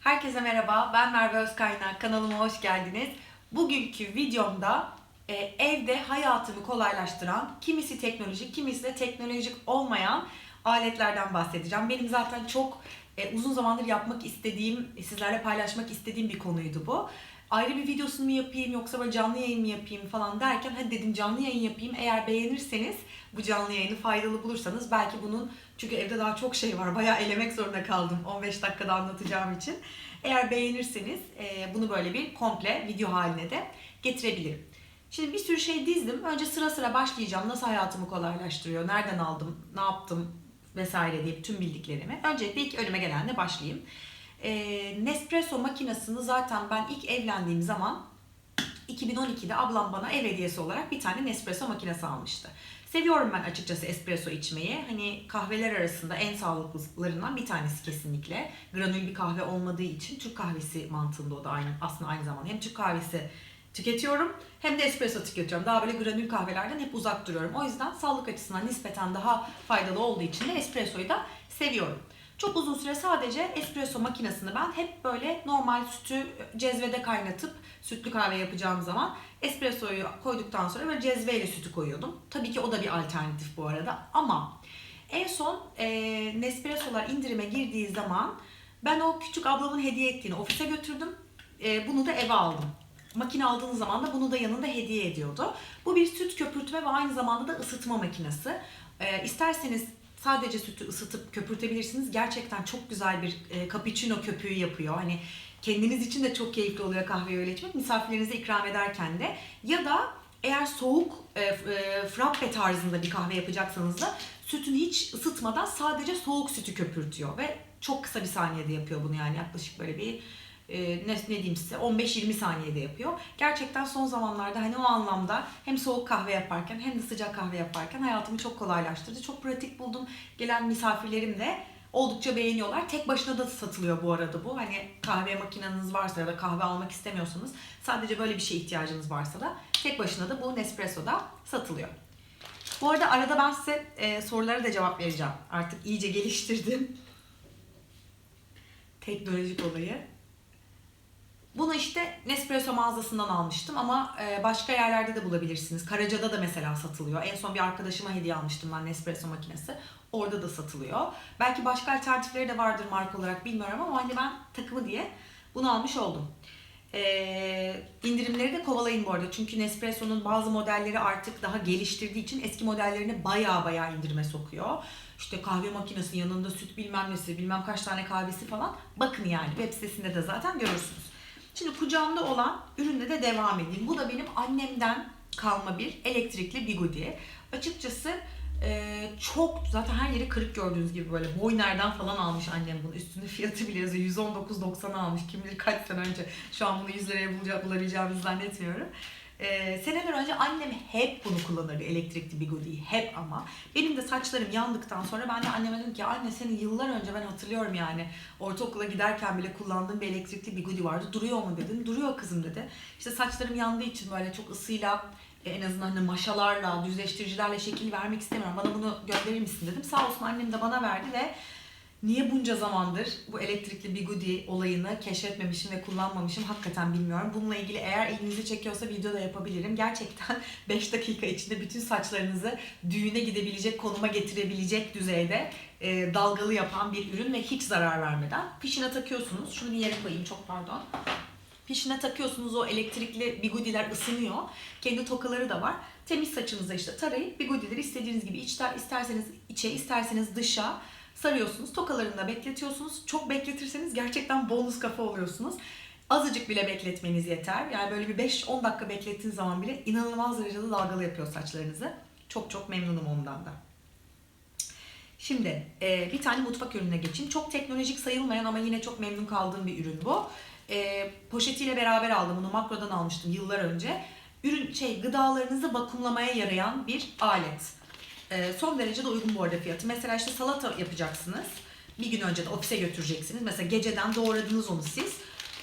Herkese merhaba, ben Merve Özkaynak. Kanalıma hoş geldiniz. Bugünkü videomda e, evde hayatımı kolaylaştıran, kimisi teknolojik, kimisi de teknolojik olmayan aletlerden bahsedeceğim. Benim zaten çok e, uzun zamandır yapmak istediğim, sizlerle paylaşmak istediğim bir konuydu bu. Ayrı bir videosunu mu yapayım yoksa böyle canlı yayın mı yapayım falan derken hadi dedim canlı yayın yapayım. Eğer beğenirseniz bu canlı yayını faydalı bulursanız belki bunun çünkü evde daha çok şey var. Bayağı elemek zorunda kaldım 15 dakikada anlatacağım için. Eğer beğenirseniz bunu böyle bir komple video haline de getirebilirim. Şimdi bir sürü şey dizdim. Önce sıra sıra başlayacağım. Nasıl hayatımı kolaylaştırıyor, nereden aldım, ne yaptım vesaire diye tüm bildiklerimi. Öncelikle ilk önüme gelenle başlayayım. E, Nespresso makinesini zaten ben ilk evlendiğim zaman 2012'de ablam bana ev hediyesi olarak bir tane Nespresso makinesi almıştı. Seviyorum ben açıkçası espresso içmeyi. Hani kahveler arasında en sağlıklılarından bir tanesi kesinlikle. Granül bir kahve olmadığı için Türk kahvesi mantığında o da aynı aslında aynı zamanda. Hem Türk kahvesi tüketiyorum hem de espresso tüketiyorum. Daha böyle granül kahvelerden hep uzak duruyorum. O yüzden sağlık açısından nispeten daha faydalı olduğu için de espressoyu da seviyorum. Çok uzun süre sadece espresso makinesini ben hep böyle normal sütü cezvede kaynatıp sütlü kahve yapacağım zaman espressoyu koyduktan sonra böyle cezveyle sütü koyuyordum. Tabii ki o da bir alternatif bu arada ama en son e, Nespresso'lar indirime girdiği zaman ben o küçük ablamın hediye ettiğini ofise götürdüm. E, bunu da eve aldım. Makine aldığınız zaman da bunu da yanında hediye ediyordu. Bu bir süt köpürtme ve aynı zamanda da ısıtma makinesi. E, isterseniz sadece sütü ısıtıp köpürtebilirsiniz. Gerçekten çok güzel bir e, cappuccino köpüğü yapıyor. Hani kendiniz için de çok keyifli oluyor kahveyi öyle içmek. Misafirlerinize ikram ederken de. Ya da eğer soğuk e, e, frappe tarzında bir kahve yapacaksanız da sütünü hiç ısıtmadan sadece soğuk sütü köpürtüyor ve çok kısa bir saniyede yapıyor bunu yani yaklaşık böyle bir e, ne, ne diyeyim size 15-20 saniyede yapıyor. Gerçekten son zamanlarda hani o anlamda hem soğuk kahve yaparken hem de sıcak kahve yaparken hayatımı çok kolaylaştırdı. Çok pratik buldum. Gelen misafirlerim de oldukça beğeniyorlar. Tek başına da satılıyor bu arada bu. Hani kahve makineniz varsa ya da kahve almak istemiyorsanız sadece böyle bir şeye ihtiyacınız varsa da tek başına da bu Nespresso'da satılıyor. Bu arada arada ben size e, sorulara da cevap vereceğim. Artık iyice geliştirdim. Teknolojik olayı. Bunu işte Nespresso mağazasından almıştım ama e, başka yerlerde de bulabilirsiniz. Karaca'da da mesela satılıyor. En son bir arkadaşıma hediye almıştım ben Nespresso makinesi. Orada da satılıyor. Belki başka alternatifleri de vardır marka olarak bilmiyorum ama hani ben takımı diye bunu almış oldum. Ee, indirimleri de kovalayın bu arada. Çünkü Nespresso'nun bazı modelleri artık daha geliştirdiği için eski modellerini baya baya indirime sokuyor. İşte kahve makinesi yanında süt bilmem nesi, bilmem kaç tane kahvesi falan. Bakın yani web sitesinde de zaten görürsünüz. Şimdi kucağımda olan ürünle de devam edeyim. Bu da benim annemden kalma bir elektrikli bigudi. Açıkçası e, çok zaten her yeri kırık gördüğünüz gibi böyle Boyner'den falan almış annem bunu. Üstünde fiyatı bile yazıyor. 119.90 almış. Kim bilir kaç sene önce. Şu an bunu 100 liraya bulabileceğimizi zannetmiyorum. Ee, seneler önce annem hep bunu kullanırdı elektrikli bigudiyi hep ama. Benim de saçlarım yandıktan sonra ben de anneme dedim ki anne senin yıllar önce ben hatırlıyorum yani ortaokula giderken bile kullandığım bir elektrikli bigudi vardı. Duruyor mu? dedim. Duruyor kızım dedi. İşte saçlarım yandığı için böyle çok ısıyla e, en azından hani maşalarla düzleştiricilerle şekil vermek istemiyorum. Bana bunu gönderir misin dedim. Sağ olsun annem de bana verdi ve Niye bunca zamandır bu elektrikli bigudi olayını keşfetmemişim ve kullanmamışım hakikaten bilmiyorum. Bununla ilgili eğer ilginizi çekiyorsa video da yapabilirim. Gerçekten 5 dakika içinde bütün saçlarınızı düğüne gidebilecek konuma getirebilecek düzeyde e, dalgalı yapan bir ürün ve hiç zarar vermeden. Pişine takıyorsunuz. Şunu bir yere koyayım çok pardon. Pişine takıyorsunuz o elektrikli bigudiler ısınıyor. Kendi tokaları da var. Temiz saçınıza işte tarayıp bigudileri istediğiniz gibi içler, isterseniz içe isterseniz dışa sarıyorsunuz. Tokalarında bekletiyorsunuz. Çok bekletirseniz gerçekten bonus kafa oluyorsunuz. Azıcık bile bekletmeniz yeter. Yani böyle bir 5-10 dakika beklettiğiniz zaman bile inanılmaz derecede dalgalı yapıyor saçlarınızı. Çok çok memnunum ondan da. Şimdi e, bir tane mutfak ürününe geçeyim. Çok teknolojik sayılmayan ama yine çok memnun kaldığım bir ürün bu. E, poşetiyle beraber aldım. Bunu makrodan almıştım yıllar önce. Ürün şey gıdalarınızı vakumlamaya yarayan bir alet. E, son derece de uygun bu arada fiyatı. Mesela işte salata yapacaksınız. Bir gün önce de ofise götüreceksiniz. Mesela geceden doğradınız onu siz.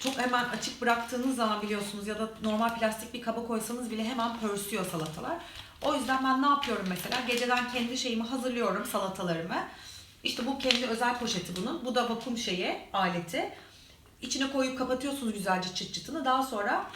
Çok hemen açık bıraktığınız zaman biliyorsunuz ya da normal plastik bir kaba koysanız bile hemen pörsüyor salatalar. O yüzden ben ne yapıyorum mesela? Geceden kendi şeyimi hazırlıyorum salatalarımı. İşte bu kendi özel poşeti bunun. Bu da vakum şeyi, aleti. İçine koyup kapatıyorsunuz güzelce çıt çıtını. Daha sonra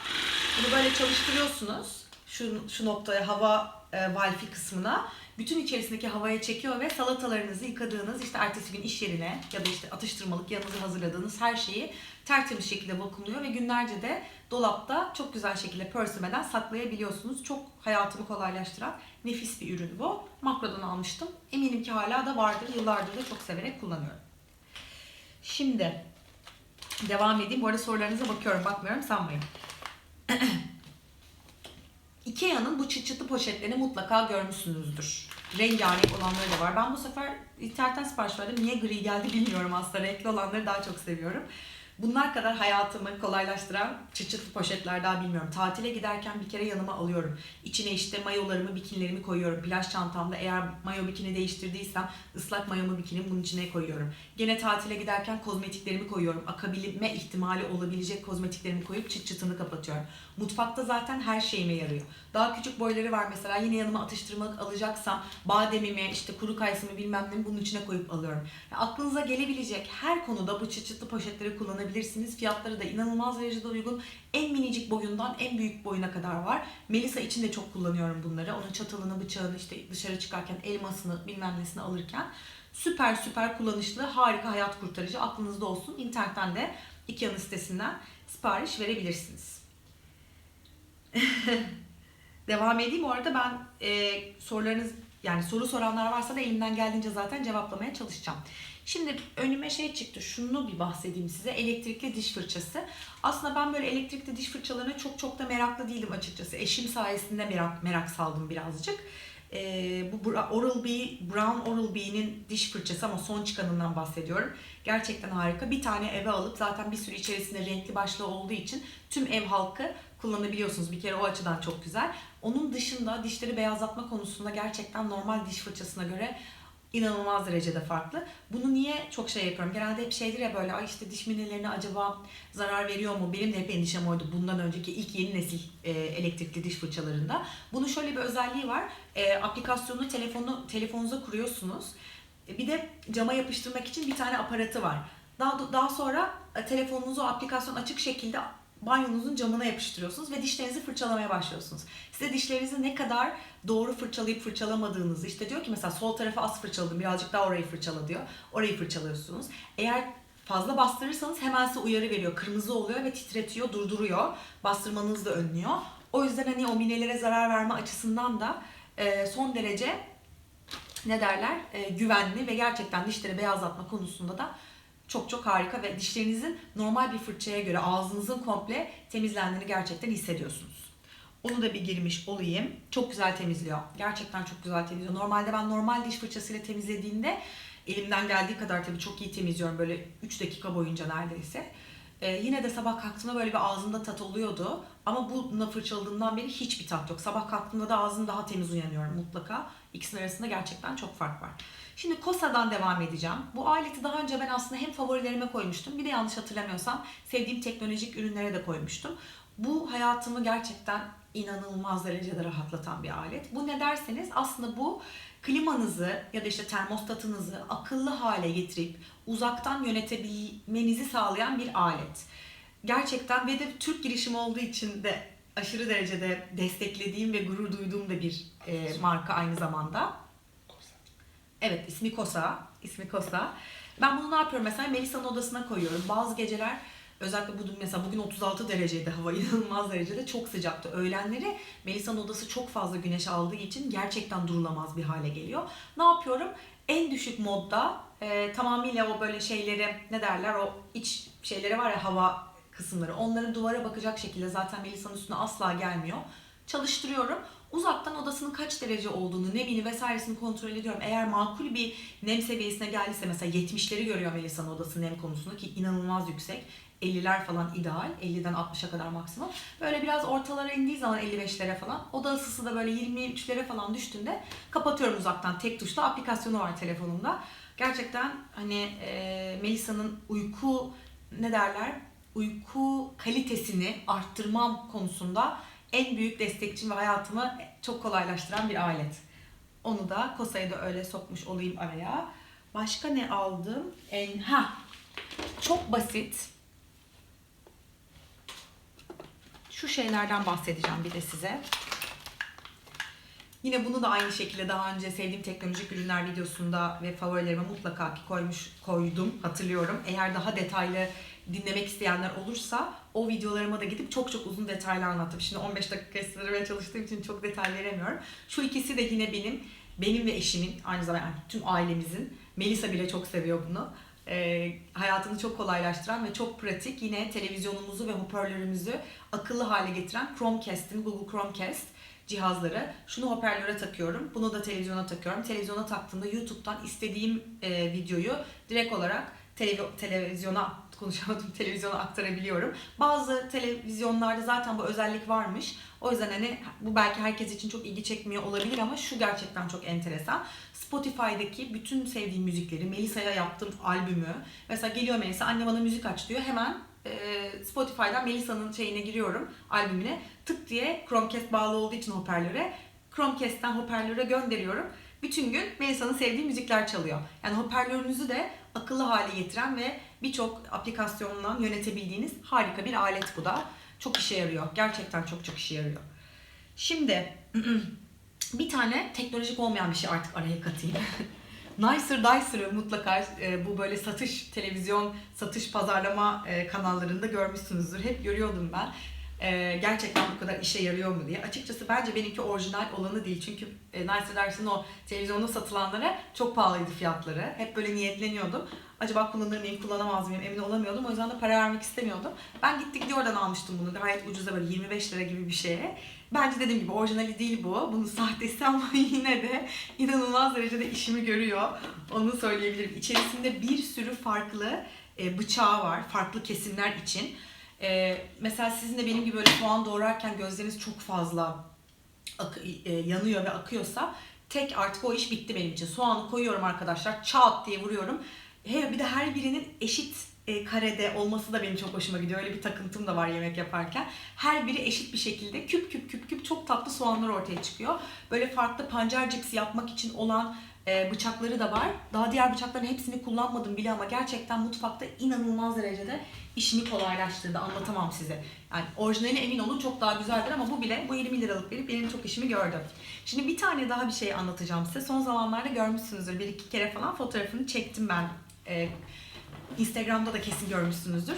bunu böyle çalıştırıyorsunuz. Şu, şu noktaya hava e, valfi kısmına. Bütün içerisindeki havaya çekiyor ve salatalarınızı yıkadığınız işte ertesi gün iş yerine ya da işte atıştırmalık yanınıza hazırladığınız her şeyi tertemiz şekilde vakumluyor ve günlerce de dolapta çok güzel şekilde pörsümeden saklayabiliyorsunuz. Çok hayatımı kolaylaştıran nefis bir ürün bu. Makrodan almıştım. Eminim ki hala da vardır. Yıllardır da çok severek kullanıyorum. Şimdi devam edeyim. Bu arada sorularınıza bakıyorum. Bakmıyorum sanmayın. Ikea'nın bu çıt çıtlı poşetlerini mutlaka görmüşsünüzdür. Rengarenk olanları da var. Ben bu sefer internetten sipariş verdim. Niye gri geldi bilmiyorum aslında. Renkli olanları daha çok seviyorum. Bunlar kadar hayatımı kolaylaştıran çıt çıtlı poşetler daha bilmiyorum. Tatile giderken bir kere yanıma alıyorum. İçine işte mayolarımı, bikinilerimi koyuyorum. Plaj çantamda eğer mayo bikini değiştirdiysem ıslak mayomu bikinimi bunun içine koyuyorum. Gene tatile giderken kozmetiklerimi koyuyorum. Akabilme ihtimali olabilecek kozmetiklerimi koyup çıt çıtını kapatıyorum. Mutfakta zaten her şeyime yarıyor. Daha küçük boyları var mesela yine yanıma atıştırmalık alacaksam bademimi işte kuru kayısımı bilmem ne bunun içine koyup alıyorum. Ya aklınıza gelebilecek her konuda bu çıt çıtlı poşetleri kullanabilirsiniz. Fiyatları da inanılmaz derecede uygun. En minicik boyundan en büyük boyuna kadar var. Melisa için de çok kullanıyorum bunları. Onun çatalını, bıçağını işte dışarı çıkarken elmasını bilmem nesini alırken süper süper kullanışlı, harika hayat kurtarıcı. Aklınızda olsun. İnternetten de Ikea'nın sitesinden sipariş verebilirsiniz. Devam edeyim. Bu arada ben e, sorularınız yani soru soranlar varsa da elimden geldiğince zaten cevaplamaya çalışacağım. Şimdi önüme şey çıktı. Şunu bir bahsedeyim size. Elektrikli diş fırçası. Aslında ben böyle elektrikli diş fırçalarına çok çok da meraklı değilim açıkçası. Eşim sayesinde merak, merak saldım birazcık. Ee, bu Oral-B, Brown Oral-B'nin diş fırçası ama son çıkanından bahsediyorum. Gerçekten harika. Bir tane eve alıp zaten bir sürü içerisinde renkli başlığı olduğu için tüm ev halkı kullanabiliyorsunuz. Bir kere o açıdan çok güzel. Onun dışında dişleri beyazlatma konusunda gerçekten normal diş fırçasına göre inanılmaz derecede farklı. Bunu niye çok şey yapıyorum? Genelde hep şeydir ya böyle ay işte diş minelerine acaba zarar veriyor mu? Benim de hep endişem oydu bundan önceki ilk yeni nesil e, elektrikli diş fırçalarında. Bunun şöyle bir özelliği var. E, aplikasyonu telefonu telefonunuza kuruyorsunuz. E, bir de cama yapıştırmak için bir tane aparatı var. Daha daha sonra e, telefonunuzu aplikasyon açık şekilde banyonuzun camına yapıştırıyorsunuz ve dişlerinizi fırçalamaya başlıyorsunuz. Size dişlerinizi ne kadar doğru fırçalayıp fırçalamadığınızı işte diyor ki mesela sol tarafı az fırçaladım birazcık daha orayı fırçala diyor. Orayı fırçalıyorsunuz. Eğer fazla bastırırsanız hemen size uyarı veriyor. Kırmızı oluyor ve titretiyor, durduruyor. Bastırmanızı da önlüyor. O yüzden hani o minelere zarar verme açısından da e, son derece ne derler e, güvenli ve gerçekten dişleri beyazlatma konusunda da çok çok harika ve dişlerinizin normal bir fırçaya göre ağzınızın komple temizlendiğini gerçekten hissediyorsunuz. Onu da bir girmiş olayım. Çok güzel temizliyor. Gerçekten çok güzel temizliyor. Normalde ben normal diş fırçasıyla temizlediğimde elimden geldiği kadar tabii çok iyi temizliyorum. Böyle 3 dakika boyunca neredeyse. Ee, yine de sabah kalktığımda böyle bir ağzımda tat oluyordu. Ama bununla fırçaladığımdan beri hiçbir tat yok. Sabah kalktığımda da ağzım daha temiz uyanıyorum mutlaka. İkisinin arasında gerçekten çok fark var. Şimdi Kosa'dan devam edeceğim. Bu aleti daha önce ben aslında hem favorilerime koymuştum. Bir de yanlış hatırlamıyorsam sevdiğim teknolojik ürünlere de koymuştum. Bu hayatımı gerçekten inanılmaz derecede rahatlatan bir alet. Bu ne derseniz aslında bu klimanızı ya da işte termostatınızı akıllı hale getirip uzaktan yönetebilmenizi sağlayan bir alet. Gerçekten ve de Türk girişimi olduğu için de aşırı derecede desteklediğim ve gurur duyduğum da bir e, marka aynı zamanda. Evet ismi Kosa. İsmi Kosa. Ben bunu ne yapıyorum mesela Melisa'nın odasına koyuyorum. Bazı geceler özellikle bugün mesela bugün 36 dereceydi hava inanılmaz derecede çok sıcaktı. Öğlenleri Melisa'nın odası çok fazla güneş aldığı için gerçekten durulamaz bir hale geliyor. Ne yapıyorum? En düşük modda e, tamamıyla o böyle şeyleri ne derler o iç şeyleri var ya hava kısımları onların duvara bakacak şekilde zaten Melisa'nın üstüne asla gelmiyor. Çalıştırıyorum. Uzaktan odasının kaç derece olduğunu, nemini vesairesini kontrol ediyorum. Eğer makul bir nem seviyesine geldiyse mesela 70'leri görüyor Melisa'nın odası nem konusunda ki inanılmaz yüksek. 50'ler falan ideal. 50'den 60'a kadar maksimum. Böyle biraz ortalara indiği zaman 55'lere falan. Oda ısısı da böyle 23'lere falan düştüğünde kapatıyorum uzaktan. Tek tuşla aplikasyonu var telefonumda. Gerçekten hani e, Melisa'nın uyku ne derler? Uyku kalitesini arttırmam konusunda en büyük destekçim ve hayatımı çok kolaylaştıran bir alet. Onu da Kosa'yı da öyle sokmuş olayım araya. Başka ne aldım? En, ha, çok basit Şu şeylerden bahsedeceğim bir de size. Yine bunu da aynı şekilde daha önce sevdiğim teknolojik ürünler videosunda ve favorilerime mutlaka ki koymuş koydum hatırlıyorum. Eğer daha detaylı dinlemek isteyenler olursa o videolarıma da gidip çok çok uzun detaylı anlattım. Şimdi 15 dakika sığdırmaya çalıştığım için çok detay veremiyorum. Şu ikisi de yine benim, benim ve eşimin aynı zamanda yani tüm ailemizin. Melisa bile çok seviyor bunu. Ee, hayatını çok kolaylaştıran ve çok pratik yine televizyonumuzu ve hoparlörümüzü akıllı hale getiren Chromecast'in Google Chromecast cihazları. Şunu hoparlöre takıyorum. Bunu da televizyona takıyorum. Televizyona taktığımda YouTube'dan istediğim e, videoyu direkt olarak televi- televizyona konuşamadım televizyona aktarabiliyorum. Bazı televizyonlarda zaten bu özellik varmış. O yüzden hani bu belki herkes için çok ilgi çekmiyor olabilir ama şu gerçekten çok enteresan. Spotify'daki bütün sevdiğim müzikleri, Melisa'ya yaptığım albümü. Mesela geliyor Melisa anne bana müzik aç diyor. Hemen e, Spotify'dan Melisa'nın şeyine giriyorum, albümüne. Tık diye Chromecast bağlı olduğu için hoparlöre. Chromecast'ten hoparlöre gönderiyorum. Bütün gün Melisa'nın sevdiği müzikler çalıyor. Yani hoparlörünüzü de akıllı hale getiren ve birçok aplikasyondan yönetebildiğiniz harika bir alet bu da. Çok işe yarıyor. Gerçekten çok çok işe yarıyor. Şimdi bir tane teknolojik olmayan bir şey artık araya katayım. Nicer Dicer'ı mutlaka e, bu böyle satış, televizyon satış pazarlama e, kanallarında görmüşsünüzdür. Hep görüyordum ben. E, gerçekten bu kadar işe yarıyor mu diye. Açıkçası bence benimki orijinal olanı değil. Çünkü e, Nicer Dicer'ın o televizyonda satılanlara çok pahalıydı fiyatları. Hep böyle niyetleniyordum. Acaba kullanır mıyım, kullanamaz mıyım emin olamıyordum. O yüzden de para vermek istemiyordum. Ben gittik diye oradan almıştım bunu. Gayet ucuza böyle 25 lira gibi bir şeye. Bence dediğim gibi orijinali değil bu. Bunun sahtesi ama yine de inanılmaz derecede işimi görüyor. Onu söyleyebilirim. İçerisinde bir sürü farklı e, bıçağı var. Farklı kesimler için. E, mesela sizin de benim gibi böyle soğan doğrarken gözleriniz çok fazla ak- e, yanıyor ve akıyorsa tek artık o iş bitti benim için. Soğanı koyuyorum arkadaşlar. Çat diye vuruyorum. He, bir de her birinin eşit e, karede olması da benim çok hoşuma gidiyor. Öyle bir takıntım da var yemek yaparken. Her biri eşit bir şekilde küp küp küp küp çok tatlı soğanlar ortaya çıkıyor. Böyle farklı pancar cipsi yapmak için olan e, bıçakları da var. Daha diğer bıçakların hepsini kullanmadım bile ama gerçekten mutfakta inanılmaz derecede işimi kolaylaştırdı. Anlatamam size. Yani orijinali emin olun çok daha güzeldir ama bu bile bu 20 liralık verip benim çok işimi gördü. Şimdi bir tane daha bir şey anlatacağım size. Son zamanlarda görmüşsünüzdür. Bir iki kere falan fotoğrafını çektim ben. Ee, Instagram'da da kesin görmüşsünüzdür.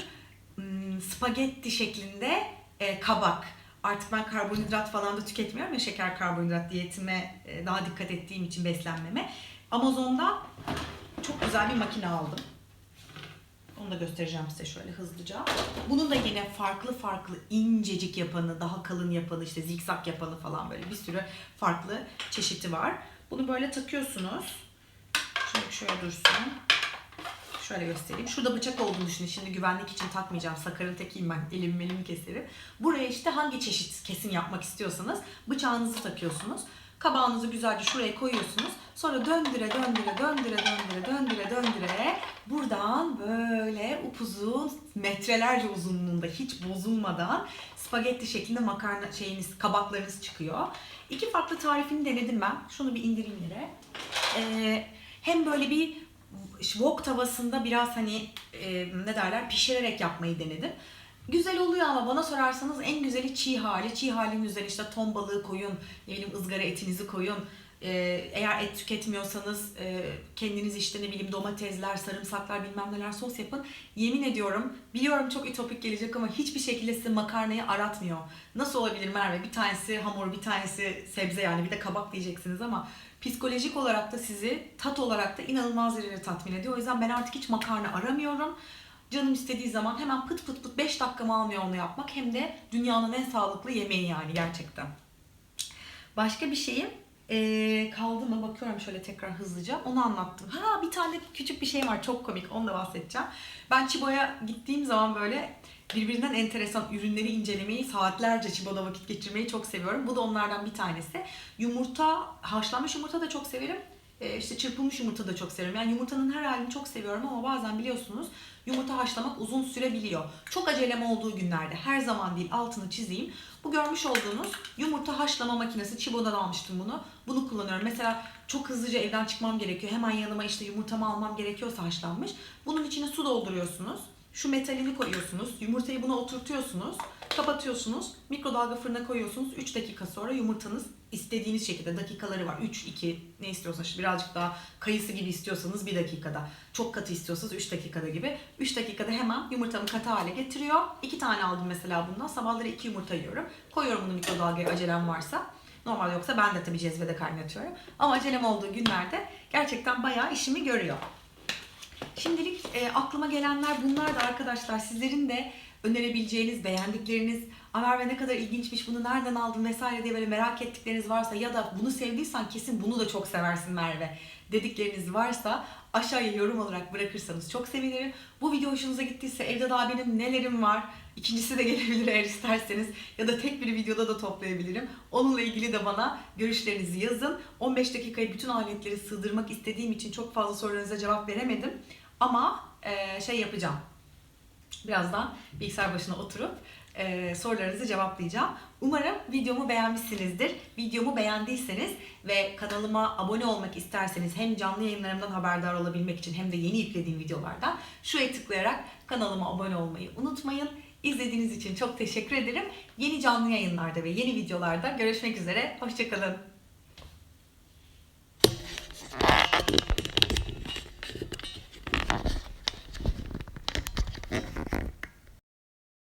Hmm, spagetti şeklinde e, kabak. Artık ben karbonhidrat falan da tüketmiyorum ya şeker karbonhidrat diyetime e, daha dikkat ettiğim için beslenmeme. Amazon'da çok güzel bir makine aldım. Onu da göstereceğim size şöyle hızlıca. Bunun da yine farklı farklı incecik yapanı, daha kalın yapanı, işte zikzak yapanı falan böyle bir sürü farklı çeşidi var. Bunu böyle takıyorsunuz. Şöyle şöyle dursun. Şöyle göstereyim. Şurada bıçak olduğunu düşünün. Şimdi güvenlik için takmayacağım. Sakarın tekiyim ben. Elim elimi keserim. Buraya işte hangi çeşit kesim yapmak istiyorsanız bıçağınızı takıyorsunuz. Kabağınızı güzelce şuraya koyuyorsunuz. Sonra döndüre döndüre döndüre döndüre döndüre döndüre buradan böyle upuzun metrelerce uzunluğunda hiç bozulmadan spagetti şeklinde makarna şeyiniz kabaklarınız çıkıyor. İki farklı tarifini denedim ben. Şunu bir indireyim yere. Ee, hem böyle bir wok tavasında biraz hani e, ne derler pişirerek yapmayı denedim. Güzel oluyor ama bana sorarsanız en güzeli çiğ hali. Çiğ halinin üzerine işte ton balığı koyun, ne bileyim ızgara etinizi koyun. Ee, eğer et tüketmiyorsanız e, kendiniz işte ne bileyim domatesler, sarımsaklar bilmem neler sos yapın. Yemin ediyorum biliyorum çok ütopik gelecek ama hiçbir şekilde size makarnayı aratmıyor. Nasıl olabilir Merve? Bir tanesi hamur, bir tanesi sebze yani bir de kabak diyeceksiniz ama psikolojik olarak da sizi tat olarak da inanılmaz derecede tatmin ediyor. O yüzden ben artık hiç makarna aramıyorum. Canım istediği zaman hemen pıt pıt pıt 5 dakikamı almıyor onu yapmak. Hem de dünyanın en sağlıklı yemeği yani gerçekten. Başka bir şeyim ee, kaldı mı bakıyorum şöyle tekrar hızlıca. Onu anlattım. Ha bir tane küçük bir şey var çok komik onu da bahsedeceğim. Ben Çibo'ya gittiğim zaman böyle birbirinden enteresan ürünleri incelemeyi, saatlerce Çibo'da vakit geçirmeyi çok seviyorum. Bu da onlardan bir tanesi. Yumurta, haşlanmış yumurta da çok severim. Ee, işte çırpılmış yumurta da çok severim. Yani yumurtanın her halini çok seviyorum ama bazen biliyorsunuz yumurta haşlamak uzun sürebiliyor. Çok acelem olduğu günlerde her zaman değil altını çizeyim. Bu görmüş olduğunuz yumurta haşlama makinesi. Çibo'dan almıştım bunu. Bunu kullanıyorum. Mesela çok hızlıca evden çıkmam gerekiyor. Hemen yanıma işte yumurtamı almam gerekiyorsa haşlanmış. Bunun içine su dolduruyorsunuz. Şu metalini koyuyorsunuz. Yumurtayı buna oturtuyorsunuz. Kapatıyorsunuz. Mikrodalga fırına koyuyorsunuz. 3 dakika sonra yumurtanız istediğiniz şekilde dakikaları var. 3, 2 ne istiyorsanız birazcık daha kayısı gibi istiyorsanız 1 dakikada. Çok katı istiyorsanız 3 dakikada gibi. 3 dakikada hemen yumurtamı katı hale getiriyor. 2 tane aldım mesela bundan. Sabahları 2 yumurta yiyorum. Koyuyorum bunu mikrodalgaya acelem varsa. Normal yoksa ben de tabii cezvede kaynatıyorum. Ama acelem olduğu günlerde gerçekten bayağı işimi görüyor. Şimdilik e, aklıma gelenler bunlar da arkadaşlar. Sizlerin de önerebileceğiniz, beğendikleriniz, Amer ve ne kadar ilginçmiş bunu nereden aldın vesaire diye böyle merak ettikleriniz varsa ya da bunu sevdiysen kesin bunu da çok seversin Merve dedikleriniz varsa aşağıya yorum olarak bırakırsanız çok sevinirim. Bu video hoşunuza gittiyse evde daha benim nelerim var İkincisi de gelebilir eğer isterseniz ya da tek bir videoda da toplayabilirim. Onunla ilgili de bana görüşlerinizi yazın. 15 dakikayı bütün aletleri sığdırmak istediğim için çok fazla sorularınıza cevap veremedim. Ama e, şey yapacağım. Birazdan bilgisayar başına oturup e, sorularınızı cevaplayacağım. Umarım videomu beğenmişsinizdir. Videomu beğendiyseniz ve kanalıma abone olmak isterseniz hem canlı yayınlarımdan haberdar olabilmek için hem de yeni yüklediğim videolardan şuraya tıklayarak kanalıma abone olmayı unutmayın. İzlediğiniz için çok teşekkür ederim. Yeni canlı yayınlarda ve yeni videolarda görüşmek üzere. Hoşçakalın.